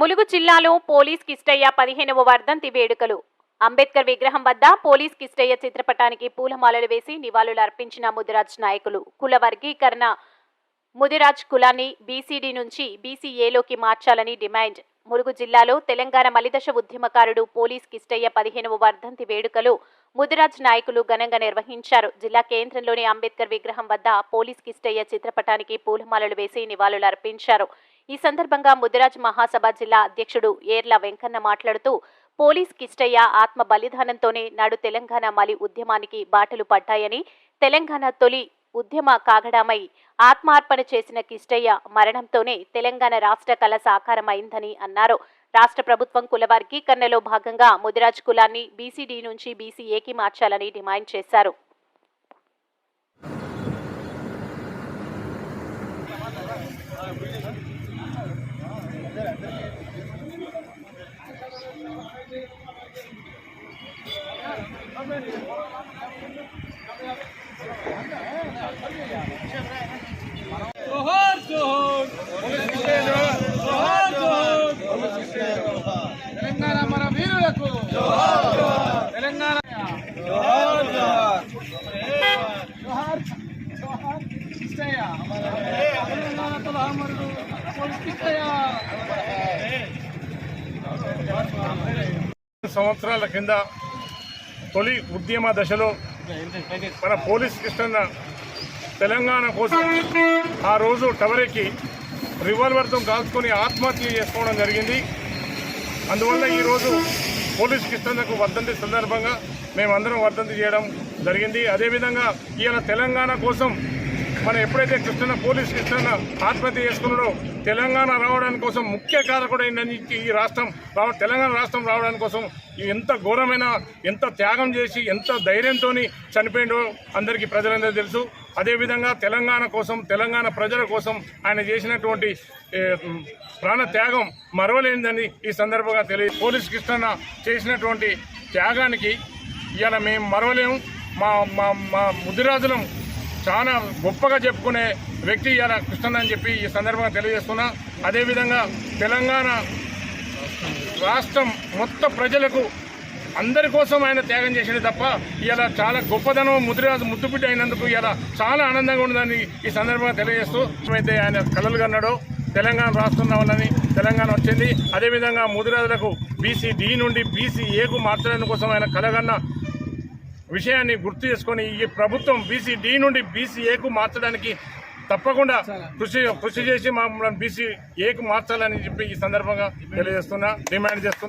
ములుగు జిల్లాలో పోలీస్ కిష్టయ్య పదిహేనవ వర్ధంతి వేడుకలు. అంబేద్కర్ విగ్రహం వద్ద పోలీస్ కిష్టయ్య చిత్రపటానికి పూలమాలలు వేసి నివాళులు అర్పించిన ముదిరాజ్ నాయకులు. కుల వర్గీకరణ ముదిరాజ్ కులాన్ని బీసీడీ నుంచి బీసీఏలోకి మార్చాలని డిమాండ్. ములుగు జిల్లాలో తెలంగాణ మలిదశ ఉద్యమకారుడు పోలీస్ కిష్టయ్య పదిహేనవ వర్ధంతి వేడుకలు ముదిరాజ్ నాయకులు ఘనంగా నిర్వహించారు. జిల్లా కేంద్రంలోని అంబేద్కర్ విగ్రహం వద్ద పోలీస్ కిష్టయ్య చిత్రపటానికి పూలమాలలు వేసి నివాళులు అర్పించారు. ఈ సందర్భంగా ముదిరాజ్ మహాసభ జిల్లా అధ్యక్షుడు ఏర్ల వెంకన్న మాట్లాడుతూ పోలీస్ కిష్టయ్య ఆత్మ బలిదానంతోనే నాడు తెలంగాణ మలి ఉద్యమానికి బాటలు పడ్డాయని తెలంగాణ తొలి ఉద్యమ కాగడామై ఆత్మార్పణ చేసిన కిష్టయ్య మరణంతోనే తెలంగాణ రాష్ట్ర కళ సాకారమైందని అన్నారు. రాష్ట్ర ప్రభుత్వం కుల వర్గీకరణలో భాగంగా ముదిరాజ్ కులాన్ని బీసీడీ నుంచి బీసీఏకి మార్చాలని డిమాండ్ చేశారు. జోహార్ సంవత్సరాల కింద తొలి ఉద్యమ దశలో మన పోలీస్ కృష్ణ తెలంగాణ కోసం ఆ రోజు టవరెక్కి రివాల్వర్తో కాల్చుకొని ఆత్మహత్య చేసుకోవడం జరిగింది. అందువల్ల ఈరోజు పోలీస్ కృష్ణకు వర్ధంతి సందర్భంగా మేమందరం వర్ధంతి చేయడం జరిగింది. అదేవిధంగా ఇవాళ తెలంగాణ కోసం మనం ఎప్పుడైతే కృష్ణ పోలీస్ కృష్ణ ఆత్మహత్య చేసుకున్నాడో తెలంగాణ రావడానికి కోసం ముఖ్య కారకుడైందని ఈ రాష్ట్రం రావ తెలంగాణ రాష్ట్రం రావడానికి కోసం ఎంత ఘోరమైన ఎంత త్యాగం చేసి ఎంత ధైర్యంతో చనిపోయిండో అందరికీ ప్రజలందరూ తెలుసు. అదేవిధంగా తెలంగాణ కోసం తెలంగాణ ప్రజల కోసం ఆయన చేసినటువంటి ప్రాణ త్యాగం మరవలేనిదని ఈ సందర్భంగా తెలియ పోలీస్ కృష్ణ చేసినటువంటి త్యాగానికి ఇవాళ మేము మరవలేము. మా మా మా ముదిరాజులం చాలా గొప్పగా చెప్పుకునే వ్యక్తి ఇలా కృష్ణ అని చెప్పి ఈ సందర్భంగా తెలియజేస్తున్నా. అదేవిధంగా తెలంగాణ రాష్ట్రం మొత్తం ప్రజలకు అందరి కోసం ఆయన త్యాగం చేసింది తప్ప ఇలా చాలా గొప్పదనం ముదిరాజు ముద్దుబిడ్డ అయినందుకు ఇలా చాలా ఆనందంగా ఉందని ఈ సందర్భంగా తెలియజేస్తూ అయితే ఆయన కలలు కన్నాడో తెలంగాణ రాష్ట్రం రావాలని తెలంగాణ వచ్చింది. అదేవిధంగా ముదిరాజులకు బీసీ డి నుండి బీసీ ఏకు మార్చడం కోసం ఆయన కలగన్న విషయాన్ని గుర్తు చేసుకొని ఈ ప్రభుత్వం బీసీ డి నుండి బీసీ ఏకు మార్చడానికి తప్పకుండా కృషి కృషి చేసి మమ్మల్ని బీసీ ఏకు మార్చాలని చెప్పి ఈ సందర్భంగా తెలియజేస్తున్నా డిమాండ్ చేస్తున్నా.